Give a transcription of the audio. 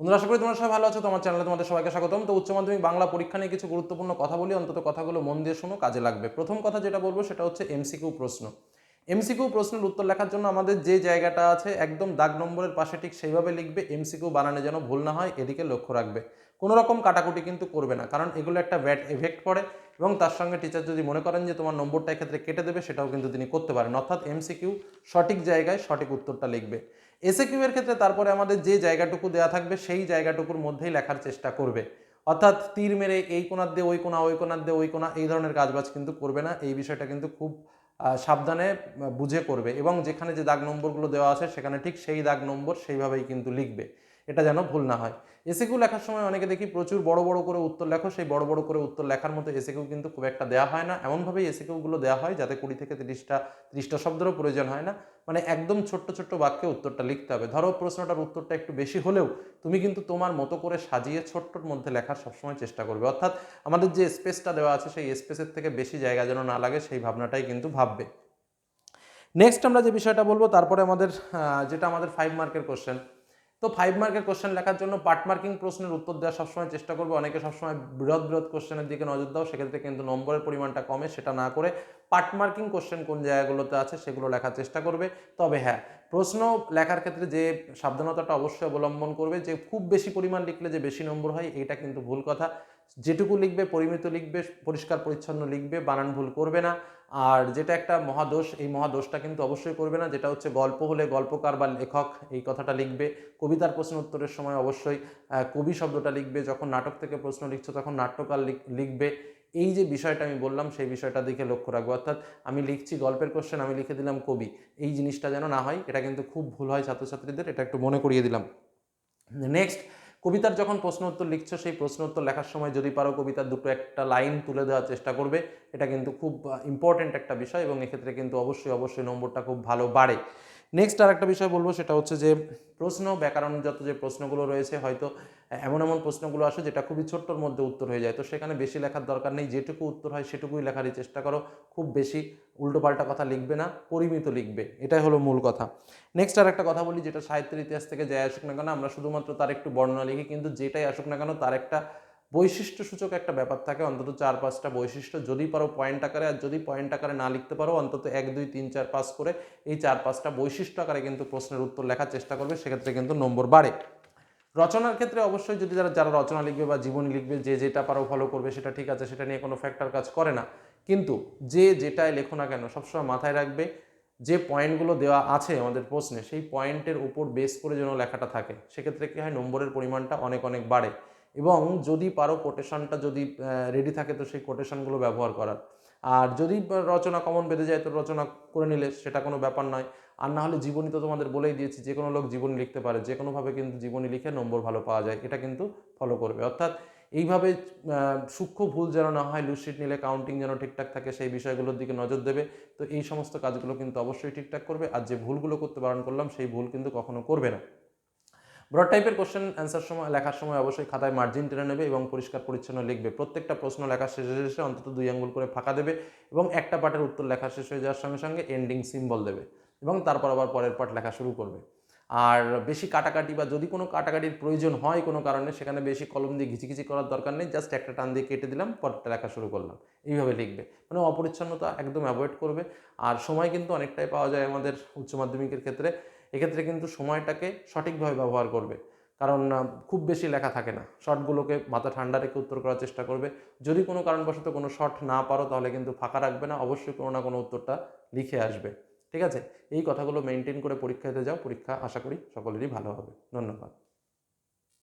বন্ধুরা, আশা করি তোমরা সবাই ভালো আছো, তোমার চ্যানেলে তোমাদের সবাইকে স্বাগতম। তো উচ্চ মাধ্যমিক বাংলা পরীক্ষা নিয়ে কিছু গুরুত্বপূর্ণ কথা বলি, অন্তত কথাগুলো মন দিয়ে শোনো, কাজে লাগবে। প্রথম কথা যেটা বলব সেটা হচ্ছে এমসিকিউ প্রশ্ন। এমসিকিউ প্রশ্নের উত্তর লেখার জন্য আমাদের যে জায়গাটা আছে, একদম দাগ নম্বরের পাশে ঠিক সেইভাবে লিখবে এমসিকিউ বানানো যেন ভুল না হয়, এদিকে লক্ষ্য রাখবে। কোনো রকম কাটাকুটি কিন্তু করবে না, কারণ এগুলো একটা ব্যাড এফেক্ট পড়ে, এবং তার সঙ্গে টিচার যদি মনে করেন যে তোমার নম্বরটা ক্ষেত্রে কেটে দেবে, সেটাও কিন্তু তিনি করতে পারেন। অর্থাৎ এমসিকিউ সঠিক জায়গায় সঠিক উত্তরটা লিখবে। এসে কিউ এর ক্ষেত্রে তারপরে আমাদের যে জায়গাটুকু দেওয়া থাকবে, সেই জায়গাটুকুর মধ্যেই লেখার চেষ্টা করবে। অর্থাৎ তীর মেরে এই কোনার দিয়ে ওই কোনা ওই কোনার দিয়ে ওই কোনা এই ধরনের কাজবাজ কিন্তু করবে না। এই বিষয়টা কিন্তু খুব সাবধানে বুঝে করবে। এবং যেখানে যে দাগ নম্বরগুলো দেওয়া আছে, সেখানে ঠিক সেই দাগ নম্বর সেইভাবেই কিন্তু লিখবে। এটা যেন ভুল না হয়। এসিকিউ লেখার সময় অনেকে দেখি প্রচুর বড় বড় করে উত্তর লেখো, সেই বড় বড় করে উত্তর লেখার মতো এসিকিউ কিন্তু খুব একটা দেওয়া হয় না। এমনভাবেই এসিকিউগুলো দেওয়া হয় যাতে কুড়ি থেকে তিরিশটা তিরিশটা শব্দেরও প্রয়োজন হয় না। মানে একদম ছোট্ট ছোট্ট বাক্যে উত্তরটা লিখতে হবে। ধরো প্রশ্নটার উত্তরটা একটু বেশি হলেও তুমি কিন্তু তোমার মতো করে সাজিয়ে ছোট্টর মধ্যে লেখার সবসময় চেষ্টা করবে। অর্থাৎ আমাদের যে স্পেসটা দেওয়া আছে সেই স্পেসের থেকে বেশি জায়গা যেন না লাগে সেই ভাবনাটাই কিন্তু ভাববে। নেক্সট আমরা যে বিষয়টা বলব, তারপরে আমাদের যেটা আমাদের ফাইভ মার্কের কোশ্চেন তো ফাইভ মার্কের কোশ্চেন লেখার জন্য পার্ট মার্কিং প্রশ্নের উত্তর দেওয়ার সবসময় চেষ্টা করবে। অনেকে সবসময় বৃহৎ বৃহৎ কোশ্চেনের দিকে নজর দাও, সেক্ষেত্রে কিন্তু নম্বরের পরিমাণটা কমে, সেটা না করে পার্ট মার্কিং কোশ্চেন কোন জায়গাগুলোতে আছে সেগুলো লেখার চেষ্টা করবে। তবে হ্যাঁ প্রশ্ন লেখার ক্ষেত্রে যে সাবধানতাটা অবশ্যই অবলম্বন করবে, যে খুব বেশি পরিমাণ লিখলে যে বেশি নম্বর হয় এটা কিন্তু ভুল কথা। যেটুকু লিখবে, পরিমিত লিখবে, পরিষ্কার, পরিচ্ছন্ন লিখবে, বানান ভুল করবে না। আর যেটা একটা মহাদোষ, এই মহাদোষটা কিন্তু অবশ্যই করবে না। যেটা হচ্ছে গল্প হলে গল্পকার বা লেখক এই কথাটা লিখবে। কবিতার প্রশ্ন উত্তরের সময় অবশ্যই কবি শব্দটা লিখবে। যখন নাটক থেকে প্রশ্ন লিখছো তখন নাট্যকার লিখবে। এই যে বিষয়টা আমি বললাম, সেই বিষয়টা দিকে লক্ষ্য রাখব। অর্থাৎ আমি লিখছি গল্পের কোশ্চেন আমি লিখে দিলাম কবি। এই জিনিসটা যেন না হয়, এটা কিন্তু খুব ভুল হয় ছাত্রছাত্রীদের, এটা একটু মনে করিয়ে দিলাম। নেক্সট কবিতার যখন প্রশ্ন উত্তর লিখছো, সেই প্রশ্ন উত্তর লেখার সময় যদি পারো কবিতার দুটো একটা লাইন তুলে দেওয়ার চেষ্টা করবে। এটা কিন্তু খুব ইম্পর্ট্যান্ট একটা বিষয় এবং এক্ষেত্রে কিন্তু অবশ্যই অবশ্যই নম্বরটা খুব ভালো বাড়ে। নেক্সট আর একটা বিষয় বলব, সেটা হচ্ছে যে প্রশ্ন ব্যাকরণগত যে প্রশ্নগুলো রয়েছে, হয়তো এমন এমন প্রশ্নগুলো আসে যেটা খুবই ছোট্টর মধ্যে উত্তর হয়ে যায়। তো সেখানে বেশি লেখার দরকার নেই, যেটুকু উত্তর হয় সেটুকুই লেখারই চেষ্টা করো। খুব বেশি উল্টোপাল্টা কথা লিখবে না, পরিমিত লিখবে। এটাই হলো মূল কথা। নেক্সট আর একটা কথা বলি, যেটা সাহিত্যের ইতিহাস থেকে যাই আসুক না কেন, আমরা শুধুমাত্র তার একটু বর্ণনা লিখি, কিন্তু যেটাই আসুক না কেন, তার একটা বৈশিষ্ট্য সূচক একটা ব্যাপার থাকে, অন্তত চার পাঁচটা বৈশিষ্ট্য। যদি পারো পয়েন্ট আকারে আর যদি পয়েন্ট আকারে না লিখতে পারো, অন্তত এক, দুই, তিন, চার, পাঁচ করে এই চার পাঁচটা বৈশিষ্ট্য আকারে কিন্তু প্রশ্নের উত্তর লেখার চেষ্টা করবে, সেক্ষেত্রে কিন্তু নম্বর বাড়ে। রচনার ক্ষেত্রে অবশ্যই যদি যারা যারা রচনা লিখবে বা জীবনী লিখবে, যে যেটা পারো ফলো করবে, সেটা ঠিক আছে, সেটা নিয়ে কোনো ফ্যাক্টর কাজ করে না। কিন্তু যে যেটাই লেখো না কেন, সবসময় মাথায় রাখবে, যে পয়েন্টগুলো দেওয়া আছে আমাদের প্রশ্নে, সেই পয়েন্টের উপর বেস করে যেন লেখাটা থাকে, সেক্ষেত্রে কী হয়, নম্বরের পরিমাণটা অনেক অনেক বাড়ে। এবং যদি পারো কোটেশনটা যদি রেডি থাকে তো সেই কোটেশনগুলো ব্যবহার করার। আর যদি রচনা কমন বেঁধে যায় তো রচনা করে নিলে সেটা কোনো ব্যাপার নয়। আর না হলে জীবনী তো তোমাদের বলেই দিয়েছি, যে কোনো লোক জীবনী লিখতে পারে, যে কোনোভাবে কিন্তু জীবনী লিখে নম্বর ভালো পাওয়া যায়, এটা কিন্তু ফলো করবে। অর্থাৎ এইভাবে সূক্ষ্ম ভুল যেন না হয় লুসিট নিলে কাউন্টিং যেন ঠিকঠাক থাকে, সেই বিষয়গুলোর দিকে নজর দেবে। তো এই সমস্ত কাজগুলো কিন্তু অবশ্যই ঠিকঠাক করবে। আর যে ভুলগুলো করতে বারণ করলাম, সেই ভুল কিন্তু কখনো করবে না। ব্রড টাইপের কোশ্চেন অ্যান্সার সময়, লেখার সময় অবশ্যই খাতায় মার্জিন টেনে নেবে এবং পরিষ্কার পরিচ্ছন্ন লিখবে। প্রত্যেকটা প্রশ্ন লেখার শেষে শেষে অন্তত দুই আঙ্গুল করে ফাঁকা দেবে এবং একটা পার্টের উত্তর লেখা শেষ হয়ে যাওয়ার সঙ্গে সঙ্গে এন্ডিং সিম্বল দেবে এবং তারপর আবার পরের পার্ট লেখা শুরু করবে। আর বেশি কাটাকাটি বা যদি কোনো কাটাকাটির প্রয়োজন হয় কোনো কারণে সেখানে বেশি কলম দিয়ে ঘিচিঘিচি করার দরকার নেই জাস্ট একটা টান দিয়ে কেটে দিলাম, পরটা লেখা শুরু করলাম। এইভাবে লিখবে। মানে অপরিচ্ছন্নতা একদম অ্যাভয়েড করবে। আর সময় কিন্তু অনেকটাই পাওয়া যায় আমাদের উচ্চ মাধ্যমিকের ক্ষেত্রে। এক্ষেত্রে কিন্তু সময়টাকে সঠিকভাবে ব্যবহার করবে। কারণ খুব বেশি লেখা থাকে না। শর্টগুলোকে মাথা ঠান্ডা রেখে উত্তর করার চেষ্টা করবে। যদি কোনো কারণবশত কোনো শর্ট না পারো, তাহলে কিন্তু ফাঁকা রাখবে না। অবশ্যই কোনো না কোনো উত্তরটা লিখে আসবে। ঠিক আছে? এই কথাগুলো মেনটেন করে পরীক্ষাতে যাও। পরীক্ষা আশা করি সকলেরই ভালো হবে। ধন্যবাদ।